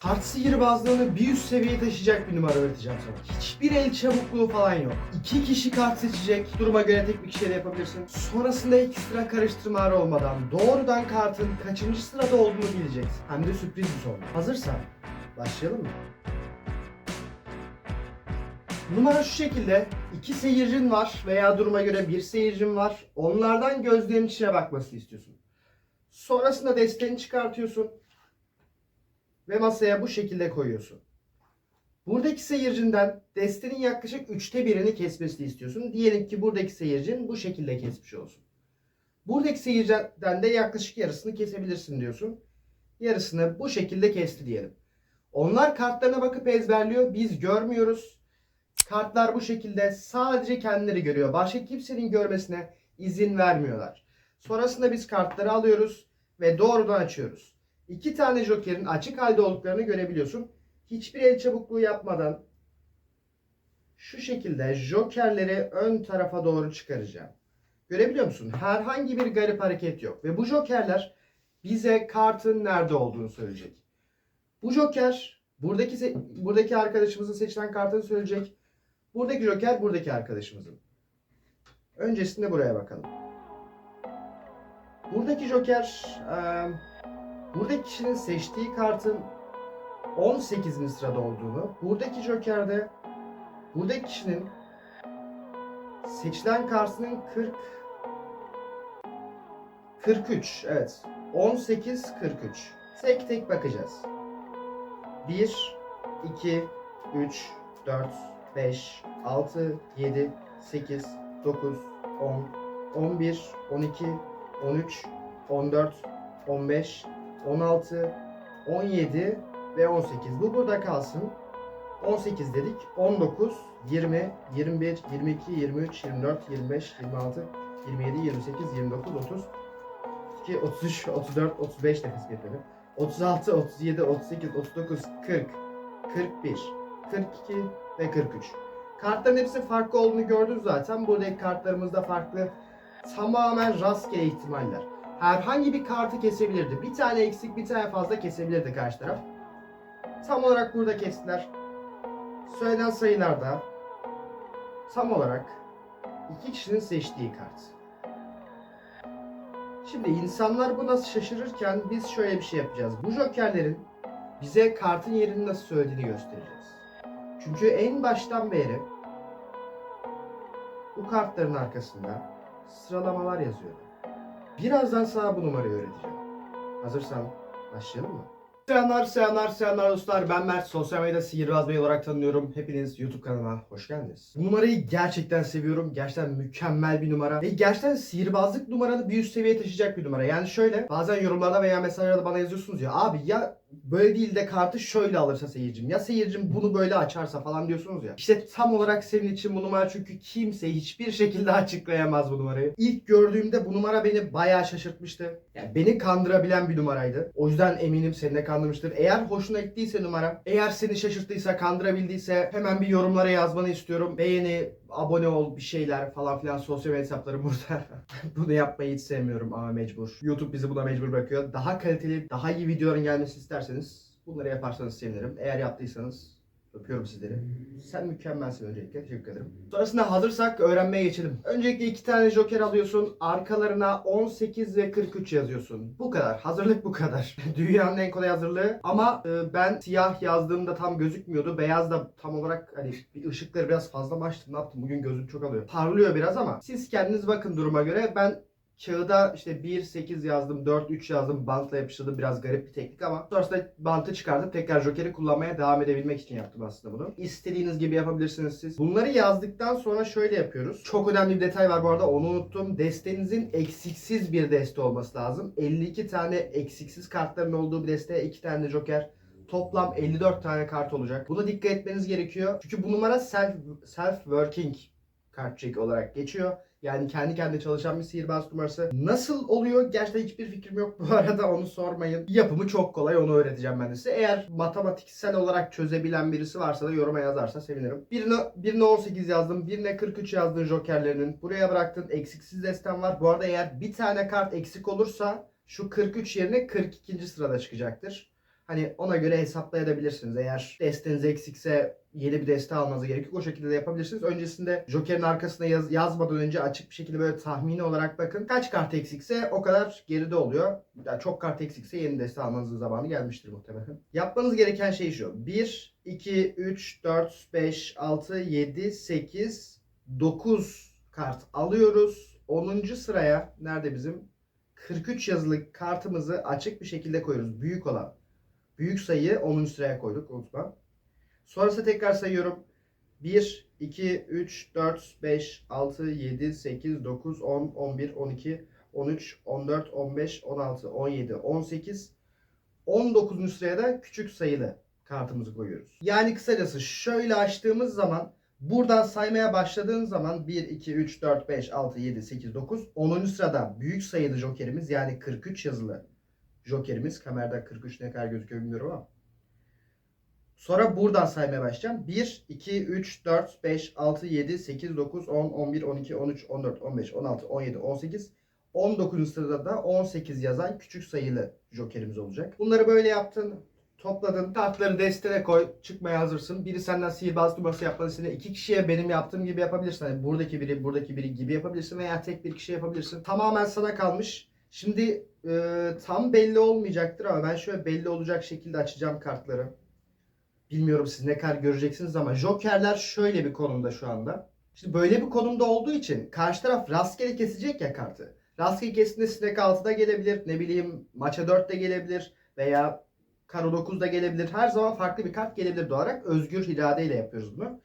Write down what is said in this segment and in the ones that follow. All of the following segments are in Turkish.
Kart sihirbazlığını bir üst seviyeye taşıyacak bir numara öğreteceğim sana. Hiçbir el çabukluğu falan yok. İki kişi kart seçecek. Duruma göre tek bir kişiyle yapabilirsin. Sonrasında ekstra karıştırmalar olmadan doğrudan kartın kaçıncı sırada olduğunu bileceksin. Hem de sürpriz bir son. Hazırsan başlayalım mı? Numara şu şekilde. iki seyircin var veya duruma göre bir seyircin var. Onlardan gözlerinin içine bakmasını istiyorsun. Sonrasında desteğini çıkartıyorsun. Ve masaya bu şekilde koyuyorsun. Buradaki seyircinden destenin yaklaşık üçte birini kesmesini istiyorsun. Diyelim ki buradaki seyircin bu şekilde kesmiş olsun. Buradaki seyirciden de yaklaşık yarısını kesebilirsin diyorsun. Yarısını bu şekilde kesti diyelim. Onlar kartlarına bakıp ezberliyor. Biz görmüyoruz. Kartlar bu şekilde sadece kendileri görüyor. Başka kimsenin görmesine izin vermiyorlar. Sonrasında biz kartları alıyoruz ve doğrudan açıyoruz. İki tane jokerin açık halde olduklarını görebiliyorsun. Hiçbir el çabukluğu yapmadan şu şekilde jokerleri ön tarafa doğru çıkaracağım. Görebiliyor musun? Herhangi bir garip hareket yok. Ve bu jokerler bize kartın nerede olduğunu söyleyecek. Bu joker buradaki buradaki arkadaşımızın seçilen kartını söyleyecek. Buradaki joker buradaki arkadaşımızın. Öncesinde buraya bakalım. Buradaki joker eee, buradaki kişinin seçtiği kartın 18. sırada olduğunu, buradaki jokerde buradaki kişinin seçilen kartının 40 43 evet 18 43 tek tek bakacağız. 1 2 3 4 5 6 7 8 9 10 11 12 13 14 15 16 17 ve 18. Bu burada kalsın. 18 dedik. 19 20 21 22 23 24 25 26 27 28 29 30 32 33 34 35 nefes bekledim. 36 37 38 39 40 41 42 ve 43. Kartların hepsi farklı olduğunu gördünüz zaten. Buradaki kartlarımız da farklı. Tamamen rastgele ihtimaller. Herhangi bir kartı kesebilirdi. Bir tane eksik, bir tane fazla kesebilirdi karşı taraf. Tam olarak burada kestiler. Söylenen sayılarda tam olarak iki kişinin seçtiği kart. Şimdi insanlar buna şaşırırken biz şöyle bir şey yapacağız. Bu jokerlerin bize kartın yerini nasıl söylediğini göstereceğiz. Çünkü en baştan beri bu kartların arkasında sıralamalar yazıyor. Birazdan sana bu numarayı öğreteceğim. Hazırsan başlayalım mı? Selamlar, selamlar, selamlar dostlar. Ben Mert. Sosyal medyada Sihirbaz Bey olarak tanınıyorum. Hepiniz YouTube kanalıma hoş geldiniz. Bu numarayı gerçekten seviyorum. Gerçekten mükemmel bir numara. Ve gerçekten sihirbazlık numaranı bir üst seviyeye taşıyacak bir numara. Yani şöyle bazen yorumlarda veya mesajlarda bana yazıyorsunuz ya abi ya böyle değil de kartı şöyle alırsa seyircim. Ya seyircim bunu böyle açarsa falan diyorsunuz ya. İşte tam olarak senin için bu numara çünkü kimse hiçbir şekilde açıklayamaz bu numarayı. İlk gördüğümde bu numara beni bayağı şaşırtmıştı. Yani beni kandırabilen bir numaraydı. O yüzden eminim seni de kandırmıştır. Eğer hoşuna gittiyse numara, eğer seni şaşırttıysa, kandırabildiyse hemen bir yorumlara yazmanı istiyorum. Beğeni, abone ol, bir şeyler falan filan sosyal hesaplarım burada. Bunu yapmayı hiç sevmiyorum ama mecbur. YouTube bizi buna mecbur bırakıyor. Daha kaliteli, daha iyi videoların gelmesini isterseniz bunları yaparsanız sevinirim. Eğer yaptıysanız öpüyorum sizleri. Sen mükemmelsin öncelikle. Teşekkür ederim. Sonrasında hazırsak öğrenmeye geçelim. Öncelikle iki tane joker alıyorsun. Arkalarına 18 ve 43 yazıyorsun. Bu kadar. Hazırlık bu kadar. Dünyanın en kolay hazırlığı. Ama e, ben siyah yazdığımda tam gözükmüyordu. Beyaz da tam olarak hani bir ışıkları biraz fazla mı açtım ne yaptım? Bugün gözüm çok alıyor. Parlıyor biraz ama siz kendiniz bakın duruma göre. Ben Kağıda işte 1, 8 yazdım, 4, 3 yazdım, bantla yapıştırdım. Biraz garip bir teknik ama sonrasında bantı çıkardım. Tekrar Joker'i kullanmaya devam edebilmek için yaptım aslında bunu. İstediğiniz gibi yapabilirsiniz siz. Bunları yazdıktan sonra şöyle yapıyoruz. Çok önemli bir detay var bu arada onu unuttum. Destenizin eksiksiz bir deste olması lazım. 52 tane eksiksiz kartların olduğu bir deste, 2 tane de Joker. Toplam 54 tane kart olacak. Buna dikkat etmeniz gerekiyor. Çünkü bu numara self self working kart trick olarak geçiyor. Yani kendi kendine çalışan bir sihirbaz numarası. Nasıl oluyor? Gerçekten hiçbir fikrim yok bu arada onu sormayın. Yapımı çok kolay onu öğreteceğim ben de size. Eğer matematiksel olarak çözebilen birisi varsa da yoruma yazarsa sevinirim. Birine, birine 18 yazdım, birine 43 yazdın jokerlerinin. Buraya bıraktın eksiksiz destem var. Bu arada eğer bir tane kart eksik olursa şu 43 yerine 42. sırada çıkacaktır. Hani ona göre hesaplayabilirsiniz. Eğer desteniz eksikse yeni bir deste almanız gerekiyor. O şekilde de yapabilirsiniz. Öncesinde Joker'in arkasına yaz- yazmadan önce açık bir şekilde böyle tahmini olarak bakın. Kaç kart eksikse o kadar geride oluyor. Yani çok kart eksikse yeni deste almanızın zamanı gelmiştir muhtemelen. Yapmanız gereken şey şu. 1, 2, 3, 4, 5, 6, 7, 8, 9 kart alıyoruz. 10. sıraya nerede bizim? 43 yazılı kartımızı açık bir şekilde koyuyoruz. Büyük olan. Büyük sayıyı 10. sıraya koyduk unutma. Sonrasında tekrar sayıyorum. 1, 2, 3, 4, 5, 6, 7, 8, 9, 10, 11, 12, 13, 14, 15, 16, 17, 18, 19. sıraya da küçük sayılı kartımızı koyuyoruz. Yani kısacası şöyle açtığımız zaman buradan saymaya başladığın zaman 1, 2, 3, 4, 5, 6, 7, 8, 9, 10. sırada büyük sayılı jokerimiz yani 43 yazılı jokerimiz. Kamerada 43 ne kadar gözüküyor bilmiyorum ama. Sonra buradan saymaya başlayacağım. 1, 2, 3, 4, 5, 6, 7, 8, 9, 10, 11, 12, 13, 14, 15, 16, 17, 18, 19. sırada da 18 yazan küçük sayılı jokerimiz olacak. Bunları böyle yaptın. Topladın. Kartları destene koy. Çıkmaya hazırsın. Biri senden sihirbaz numarası istediğinde iki kişiye benim yaptığım gibi yapabilirsin. Hani buradaki biri, buradaki biri gibi yapabilirsin veya tek bir kişi yapabilirsin. Tamamen sana kalmış. Şimdi e, tam belli olmayacaktır ama ben şöyle belli olacak şekilde açacağım kartları. Bilmiyorum siz ne kadar göreceksiniz ama Jokerler şöyle bir konumda şu anda. Şimdi böyle bir konumda olduğu için karşı taraf rastgele kesecek ya kartı. Rastgele kestiğinde sinek 6'da gelebilir, ne bileyim maça 4'te gelebilir veya karo 9'da gelebilir. Her zaman farklı bir kart gelebilir doğarak. Özgür iradeyle yapıyoruz bunu.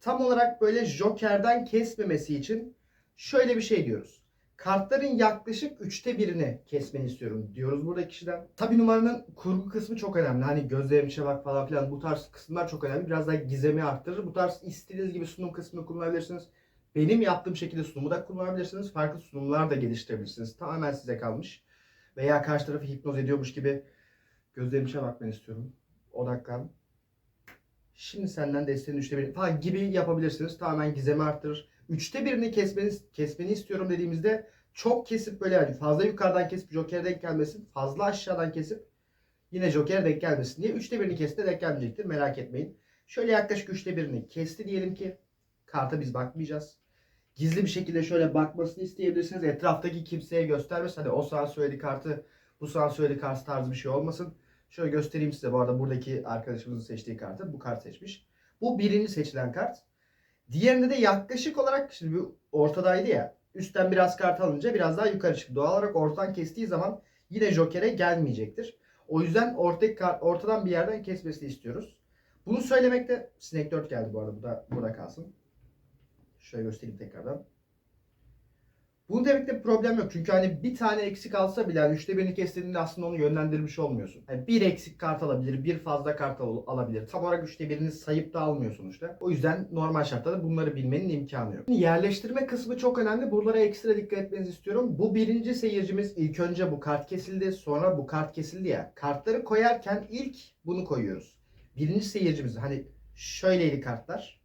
Tam olarak böyle Joker'den kesmemesi için şöyle bir şey diyoruz. Kartların yaklaşık üçte birini kesmeni istiyorum diyoruz burada kişiden. Tabi numaranın kurgu kısmı çok önemli. Hani gözlerim içine bak falan filan bu tarz kısımlar çok önemli. Biraz daha gizemi arttırır. Bu tarz istediğiniz gibi sunum kısmını kullanabilirsiniz. Benim yaptığım şekilde sunumu da kullanabilirsiniz. Farklı sunumlar da geliştirebilirsiniz. Tamamen size kalmış. Veya karşı tarafı hipnoz ediyormuş gibi gözlerim içine bakmanı istiyorum. Odaklan. Şimdi senden desteğin üçte birini falan gibi yapabilirsiniz. Tamamen gizemi arttırır. Üçte birini kesmeni, kesmeni istiyorum dediğimizde çok kesip böyle yani fazla yukarıdan kesip Joker'e denk gelmesin. Fazla aşağıdan kesip yine Joker'e denk gelmesin diye üçte birini kesti denk gelmeyecektir. Merak etmeyin. Şöyle yaklaşık üçte birini kesti diyelim ki karta biz bakmayacağız. Gizli bir şekilde şöyle bakmasını isteyebilirsiniz. Etraftaki kimseye göstermesin. Hani o sana söyledi kartı, bu sana söyledi kartı tarzı bir şey olmasın. Şöyle göstereyim size bu arada buradaki arkadaşımızın seçtiği kartı. Bu kart seçmiş. Bu birinci seçilen kart. Diğerinde de yaklaşık olarak şimdi bu ortadaydı ya. Üstten biraz kart alınca biraz daha yukarı çıktı. Doğal olarak ortadan kestiği zaman yine Joker'e gelmeyecektir. O yüzden ortadaki kart, ortadan bir yerden kesmesini istiyoruz. Bunu söylemekte Snake 4 geldi bu arada. Bu da burada kalsın. Şöyle göstereyim tekrardan. Bunu demekte bir problem yok. Çünkü hani bir tane eksik alsa bile yani üçte birini kestiğinde aslında onu yönlendirmiş olmuyorsun. Yani bir eksik kart alabilir, bir fazla kart al- alabilir. Tam olarak üçte birini sayıp da almıyor sonuçta. O yüzden normal şartlarda bunları bilmenin imkanı yok. Şimdi yerleştirme kısmı çok önemli. Buralara ekstra dikkat etmenizi istiyorum. Bu birinci seyircimiz ilk önce bu kart kesildi, sonra bu kart kesildi ya. Kartları koyarken ilk bunu koyuyoruz. Birinci seyircimiz hani şöyleydi kartlar.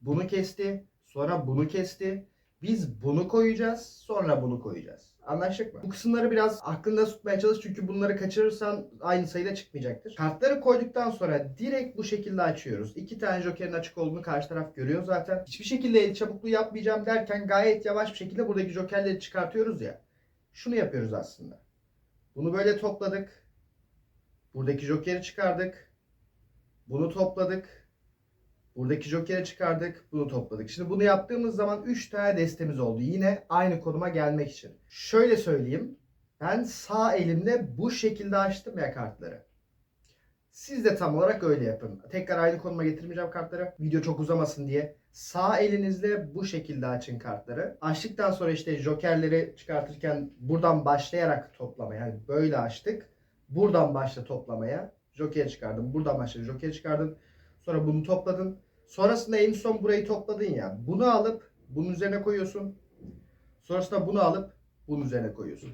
Bunu kesti, sonra bunu kesti. Biz bunu koyacağız, sonra bunu koyacağız. Anlaştık mı? Bu kısımları biraz aklında tutmaya çalış çünkü bunları kaçırırsan aynı sayıda çıkmayacaktır. Kartları koyduktan sonra direkt bu şekilde açıyoruz. İki tane jokerin açık olduğunu karşı taraf görüyor zaten. Hiçbir şekilde el çabukluğu yapmayacağım derken gayet yavaş bir şekilde buradaki jokerleri çıkartıyoruz ya. Şunu yapıyoruz aslında. Bunu böyle topladık. Buradaki jokeri çıkardık. Bunu topladık. Buradaki jokeri çıkardık. Bunu topladık. Şimdi bunu yaptığımız zaman 3 tane destemiz oldu. Yine aynı konuma gelmek için. Şöyle söyleyeyim. Ben sağ elimle bu şekilde açtım ya kartları. Siz de tam olarak öyle yapın. Tekrar aynı konuma getirmeyeceğim kartları. Video çok uzamasın diye. Sağ elinizle bu şekilde açın kartları. Açtıktan sonra işte jokerleri çıkartırken buradan başlayarak toplamaya. Yani böyle açtık. Buradan başla toplamaya. Joker çıkardın. Buradan başla joker çıkardın. Sonra bunu topladın. Sonrasında en son burayı topladın ya. Bunu alıp bunun üzerine koyuyorsun. Sonrasında bunu alıp bunun üzerine koyuyorsun.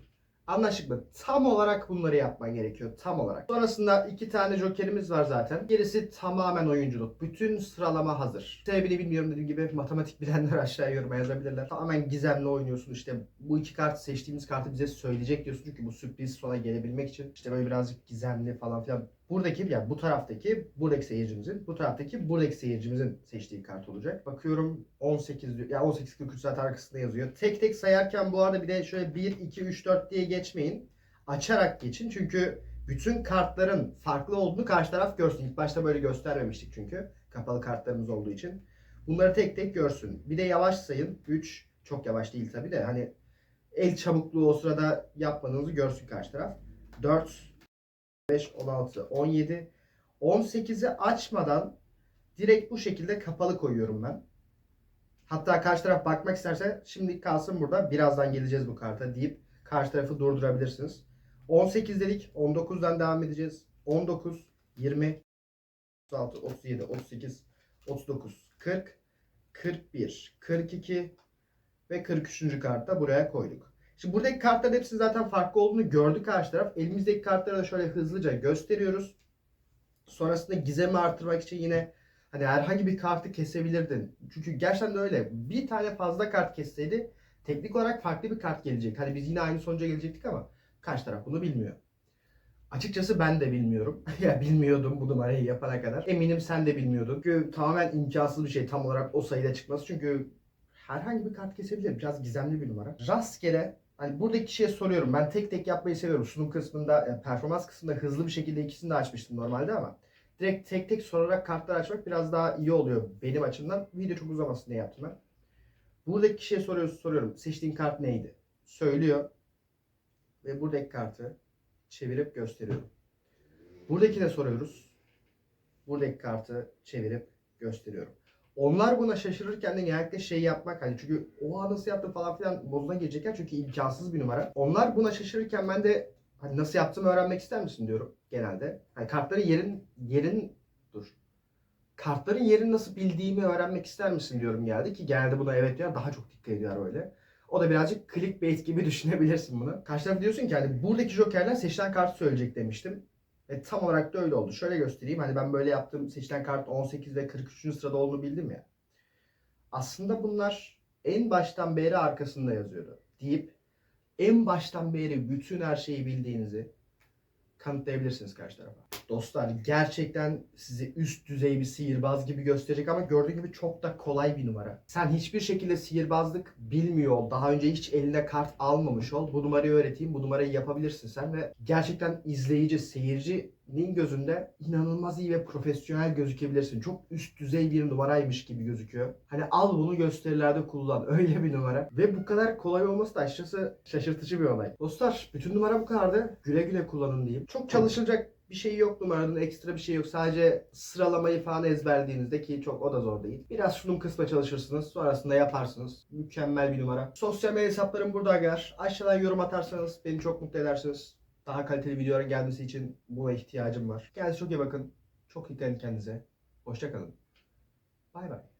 Anlaştık mı? Tam olarak bunları yapman gerekiyor. Tam olarak. Sonrasında iki tane jokerimiz var zaten. Gerisi tamamen oyunculuk. Bütün sıralama hazır. Sebebini bilmiyorum dediğim gibi matematik bilenler aşağıya yoruma yazabilirler. Tamamen gizemli oynuyorsun. İşte bu iki kartı seçtiğimiz kartı bize söyleyecek diyorsun. Çünkü bu sürpriz sona gelebilmek için. işte böyle birazcık gizemli falan filan buradaki yani bu taraftaki buradaki seyircimizin, bu taraftaki buradaki seyircimizin seçtiği kart olacak. Bakıyorum 18 diyor. Ya 18 43 zaten arkasında yazıyor. Tek tek sayarken bu arada bir de şöyle 1 2 3 4 diye geçmeyin. Açarak geçin çünkü bütün kartların farklı olduğunu karşı taraf görsün. İlk başta böyle göstermemiştik çünkü. Kapalı kartlarımız olduğu için. Bunları tek tek görsün. Bir de yavaş sayın. 3 çok yavaş değil tabii de hani el çabukluğu o sırada yapmadığınızı görsün karşı taraf. 4 5 16 17 18'i açmadan direkt bu şekilde kapalı koyuyorum ben. Hatta karşı taraf bakmak isterse şimdi kalsın burada. Birazdan geleceğiz bu karta deyip karşı tarafı durdurabilirsiniz. 18 dedik. 19'dan devam edeceğiz. 19, 20, 36, 37, 38, 39, 40, 41, 42 ve 43. kartta buraya koyduk. Şimdi buradaki kartların hepsinin zaten farklı olduğunu gördü karşı taraf. Elimizdeki kartları da şöyle hızlıca gösteriyoruz. Sonrasında gizemi artırmak için yine hani herhangi bir kartı kesebilirdin. Çünkü gerçekten de öyle. Bir tane fazla kart kesseydi teknik olarak farklı bir kart gelecek. Hani biz yine aynı sonuca gelecektik ama karşı taraf bunu bilmiyor. Açıkçası ben de bilmiyorum. ya bilmiyordum bu numarayı yapana kadar. Eminim sen de bilmiyordun. Çünkü tamamen imkansız bir şey tam olarak o sayıda çıkması. Çünkü herhangi bir kart kesebilir. Biraz gizemli bir numara. Rastgele hani buradaki kişiye soruyorum. Ben tek tek yapmayı seviyorum. Sunum kısmında, yani performans kısmında hızlı bir şekilde ikisini de açmıştım normalde ama direkt tek tek sorarak kartlar açmak biraz daha iyi oluyor benim açımdan. Video çok uzamasın diye yaptım ben. Buradaki kişiye soruyoruz, soruyorum. Seçtiğin kart neydi? Söylüyor. Ve buradaki kartı çevirip gösteriyorum. Buradakine soruyoruz. Buradaki kartı çevirip gösteriyorum. Onlar buna şaşırırken de genellikle şey yapmak hani çünkü oha nasıl yaptın falan filan moduna girecekler çünkü imkansız bir numara. Onlar buna şaşırırken ben de hani nasıl yaptığımı öğrenmek ister misin diyorum genelde. Hani kartların yerin yerin dur. Kartların yerini nasıl bildiğimi öğrenmek ister misin diyorum geldi ki genelde buna evet diyor daha çok dikkat ediyor öyle. O da birazcık clickbait gibi düşünebilirsin bunu. Karşı taraf diyorsun ki hani buradaki jokerler seçilen kartı söyleyecek demiştim. Ve tam olarak da öyle oldu. Şöyle göstereyim. Hani ben böyle yaptığım seçilen kart 18 ve 43. sırada olduğunu bildim ya. Aslında bunlar en baştan beri arkasında yazıyordu. Deyip en baştan beri bütün her şeyi bildiğinizi kanıtlayabilirsiniz karşı tarafa. Dostlar gerçekten sizi üst düzey bir sihirbaz gibi gösterecek ama gördüğün gibi çok da kolay bir numara. Sen hiçbir şekilde sihirbazlık bilmiyor ol. Daha önce hiç eline kart almamış ol. Bu numarayı öğreteyim. Bu numarayı yapabilirsin sen ve gerçekten izleyici, seyircinin gözünde inanılmaz iyi ve profesyonel gözükebilirsin. Çok üst düzey bir numaraymış gibi gözüküyor. Hani al bunu gösterilerde kullan. Öyle bir numara. Ve bu kadar kolay olması da açıkçası şaşırtıcı bir olay. Dostlar bütün numara bu kadardı. Güle güle kullanın diyeyim. Çok çalışılacak bir şey yok numaranın ekstra bir şey yok. Sadece sıralamayı falan ezberlediğinizde ki çok o da zor değil. Biraz sunum kısma çalışırsınız. Sonrasında yaparsınız. Mükemmel bir numara. Sosyal medya hesaplarım burada arkadaşlar. Aşağıdan yorum atarsanız beni çok mutlu edersiniz. Daha kaliteli videoların gelmesi için buna ihtiyacım var. Kendinize çok iyi bakın. Çok edin kendinize. Hoşçakalın. Bay bay.